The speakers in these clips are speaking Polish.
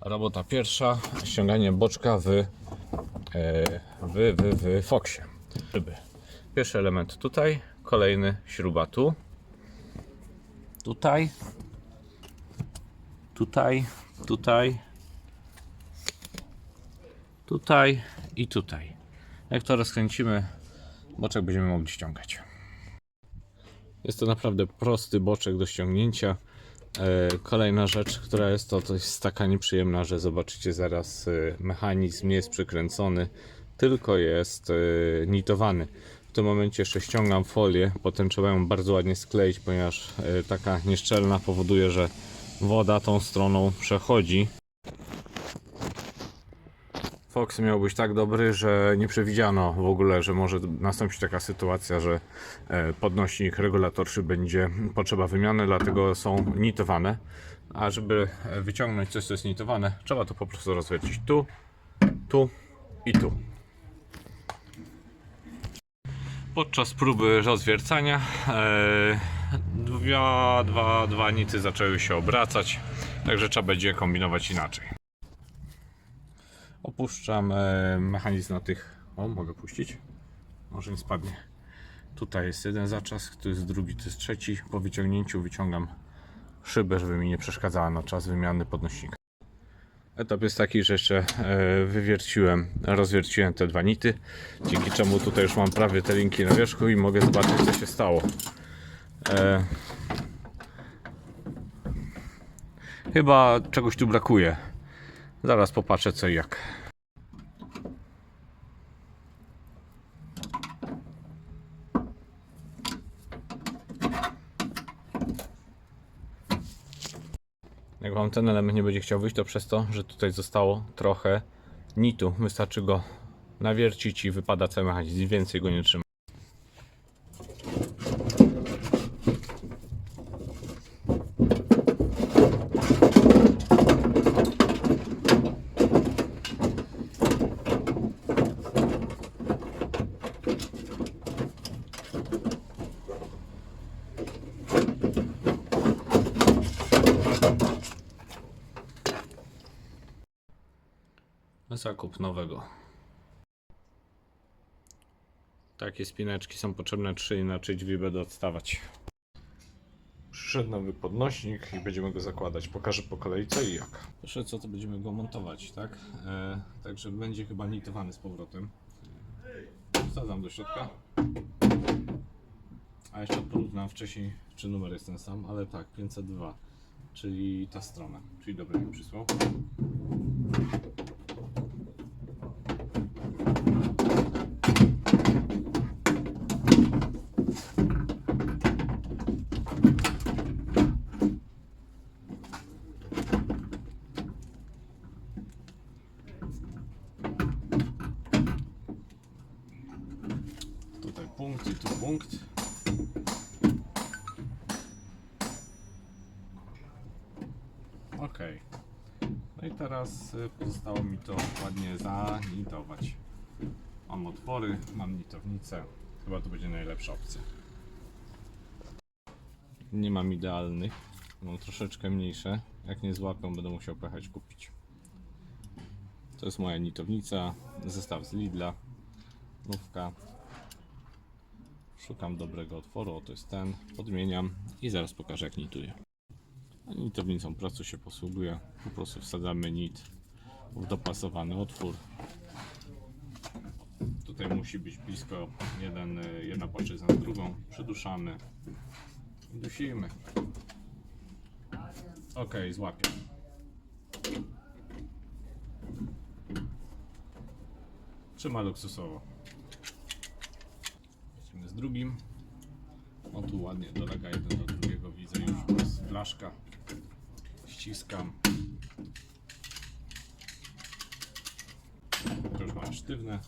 Robota pierwsza, ściąganie boczka w, e, w, w, w Foxie. Pierwszy element tutaj, kolejny śruba tu. Tutaj. Tutaj, tutaj. Tutaj i tutaj. Jak to rozkręcimy, boczek będziemy mogli ściągać. Jest to naprawdę prosty boczek do ściągnięcia. E, Kolejna rzecz, która jest to, jest taka nieprzyjemna, że zobaczycie zaraz e, mechanizm nie jest przykręcony, tylko jest e, nitowany. W tym momencie jeszcze ściągam folię, potem trzeba ją bardzo ładnie skleić, ponieważ taka nieszczelna powoduje, że woda tą stroną przechodzi. Fox miał być tak dobry, że nie przewidziano w ogóle, że może nastąpić taka sytuacja, że e, podnośnik, regulator szyb będzie potrzeba wymiany, dlatego są nitowane. A żeby e, wyciągnąć coś, co jest nitowane, trzeba to po prostu rozwiercić tu, tu i tu. Podczas próby rozwiercania e, dwa, dwa, dwa nity zaczęły się obracać, także trzeba będzie kombinować inaczej. Opuszczam e, mechanizm na tych. O, mogę puścić? Może nie spadnie. Tutaj jest jeden zaczas, tu jest drugi, tu jest trzeci. Po wyciągnięciu wyciągam szybę, żeby mi nie przeszkadzała na czas wymiany podnośnika. Etap jest taki, że jeszcze e, wywierciłem, rozwierciłem te dwa nity, dzięki czemu tutaj już mam prawie te linki na wierzchu i mogę zobaczyć co się stało. E, chyba czegoś tu brakuje. Zaraz popatrzę co i jak. Jak wam ten element nie będzie chciał wyjść, to przez to, że tutaj zostało trochę nitu. Wystarczy go nawiercić i wypada cały mechanizm. Więcej go nie trzyma. Zakup nowego. Takie spineczki są potrzebne, trzy inaczej drzwi będą odstawać. Przyszedł nowy podnośnik i będziemy go zakładać. Pokażę po kolei co i jak. Proszę co, to będziemy go montować, tak? E, także będzie chyba nitowany z powrotem. Wsadzam do środka. A jeszcze porównam wcześniej, czy numer jest ten sam, ale tak, 502, czyli ta strona, czyli dobry mi przysłał. Tutaj punkt. Ok. No i teraz y, pozostało mi to ładnie zanitować. Mam otwory, mam nitownicę. Chyba to będzie najlepsza opcja. Nie mam idealnych. Mam troszeczkę mniejsze. Jak nie złapią, będę musiał pojechać kupić. To jest moja nitownica. Zestaw z Lidla. Nówka. Szukam dobrego otworu, o to jest ten, podmieniam i zaraz pokażę jak nituję. A Nitownicą pracy się posługuje, po prostu wsadzamy nit w dopasowany otwór. Tutaj musi być blisko jeden, jedna płaszczyzna z drugą, przyduszamy i dusimy. Ok, złapię. Trzyma luksusowo. Z drugim. O tu ładnie dolega jeden do drugiego, widzę już jest blaszka. Ściskam. To już mamy sztywne.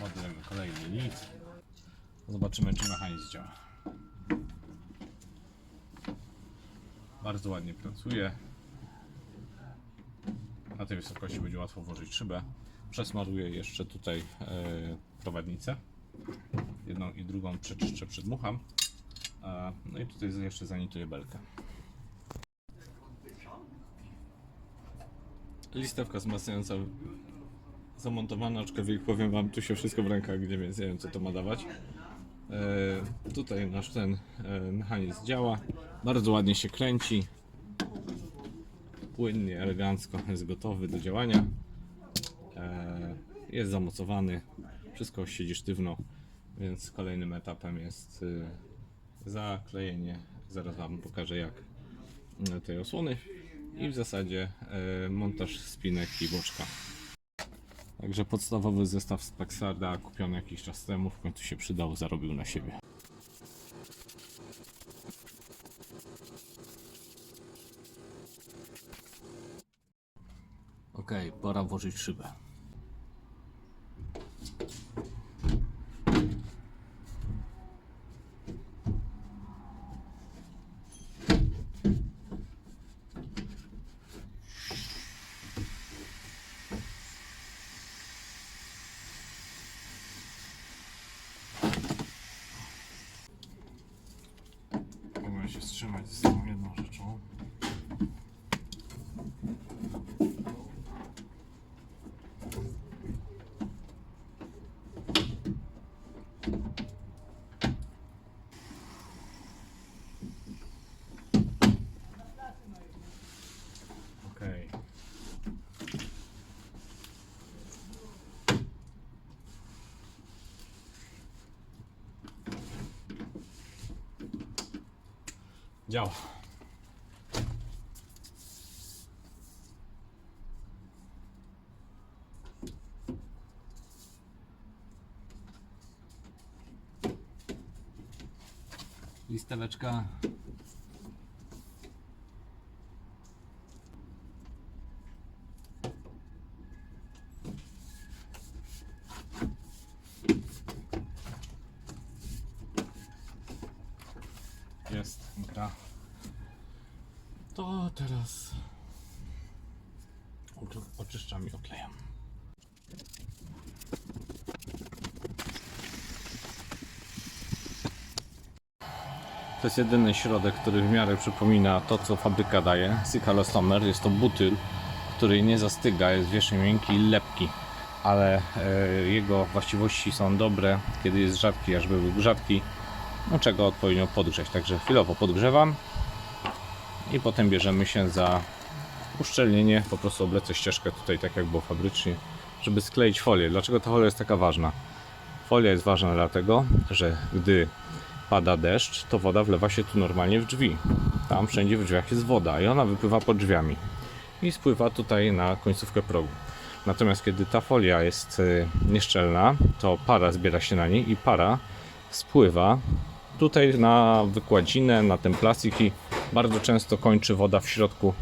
Ładujemy kolejny nic. Zobaczymy czy mechanizm działa. Bardzo ładnie pracuje. Na tej wysokości będzie łatwo włożyć szybę. Przesmaruję jeszcze tutaj e, prowadnicę. Jedną i drugą przeczyszczę, przedmucham. E, no i tutaj jeszcze zanituję belkę. Listewka wzmacniająca zamontowana, aczkolwiek powiem wam, tu się wszystko w rękach gdzie, więc nie wiem co to ma dawać. E, tutaj nasz ten e, mechanizm działa, bardzo ładnie się kręci, płynnie, elegancko jest gotowy do działania. E, jest zamocowany, wszystko siedzi sztywno, więc kolejnym etapem jest e, zaklejenie. Zaraz Wam pokażę jak e, tej osłony i w zasadzie e, montaż spinek i boczka. Także podstawowy zestaw z Paxarda kupiony jakiś czas temu w końcu się przydał, zarobił na siebie. Ok, pora włożyć szybę. Mogę się wstrzymać z tą jedną rzeczą. Okej. Działa. Listeweczka. Jest gra. To teraz okle- oczyszczam i oklejam. To jest jedyny środek, który w miarę przypomina to, co fabryka daje. Cykalostomer jest to butyl, który nie zastyga, jest wiecznie miękki i lepki, ale e, jego właściwości są dobre, kiedy jest rzadki, aż by był rzadki, no czego odpowiednio podgrzeć. Także chwilowo podgrzewam i potem bierzemy się za uszczelnienie. Po prostu oblecę ścieżkę tutaj tak jak było fabrycznie, żeby skleić folię. Dlaczego ta folia jest taka ważna? Folia jest ważna dlatego, że gdy pada deszcz, to woda wlewa się tu normalnie w drzwi. Tam wszędzie w drzwiach jest woda i ona wypływa pod drzwiami i spływa tutaj na końcówkę progu. Natomiast kiedy ta folia jest y, nieszczelna, to para zbiera się na niej i para spływa tutaj na wykładzinę, na ten plastik i bardzo często kończy woda w środku,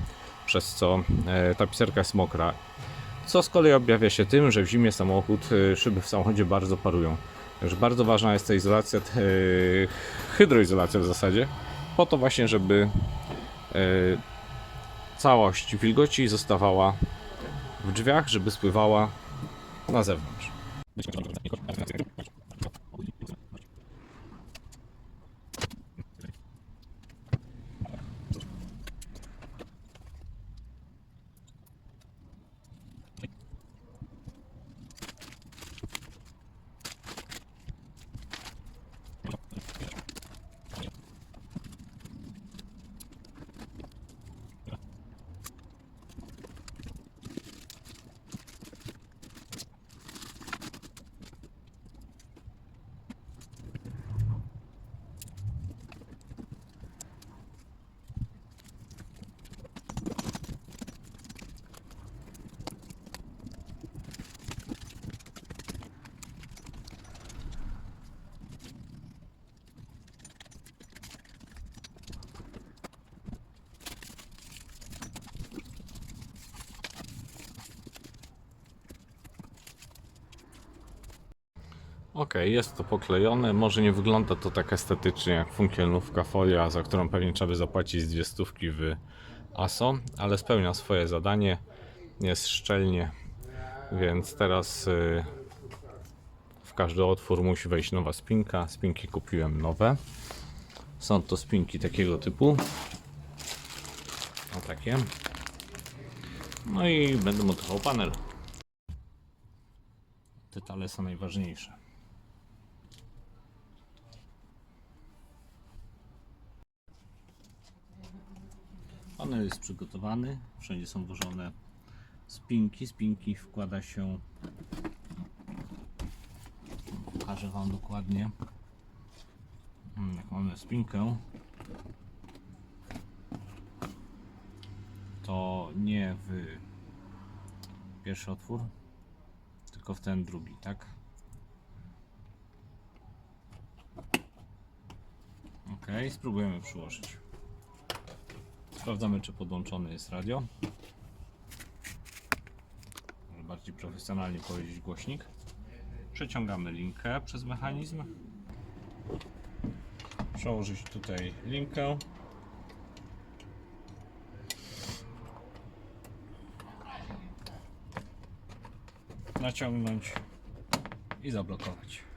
przez co e, ta piserka jest mokra. Co z kolei objawia się tym, że w zimie samochód, e, szyby w samochodzie bardzo parują. Także bardzo ważna jest ta izolacja, e, hydroizolacja w zasadzie, po to właśnie, żeby całość wilgoci zostawała w drzwiach, żeby spływała na zewnątrz. Ok, jest to poklejone. Może nie wygląda to tak estetycznie jak funkielnówka folia, za którą pewnie trzeba by zapłacić dwie stówki w ASO, ale spełnia swoje zadanie. Jest szczelnie, więc teraz y, w każdy otwór musi wejść nowa spinka. Spinki kupiłem nowe. Są to spinki takiego typu. O takie. No i będę montował panel. Detale są najważniejsze. Panel jest przygotowany. Wszędzie są włożone spinki. Spinki wkłada się. Pokażę Wam dokładnie. Mm, Jak mamy spinkę, to nie w pierwszy otwór, tylko w ten drugi, tak? Ok, spróbujemy przyłożyć. Sprawdzamy, czy podłączony jest radio. Może bardziej profesjonalnie powiedzieć głośnik. Przeciągamy linkę przez mechanizm. Przełożyć tutaj linkę. Naciągnąć i zablokować.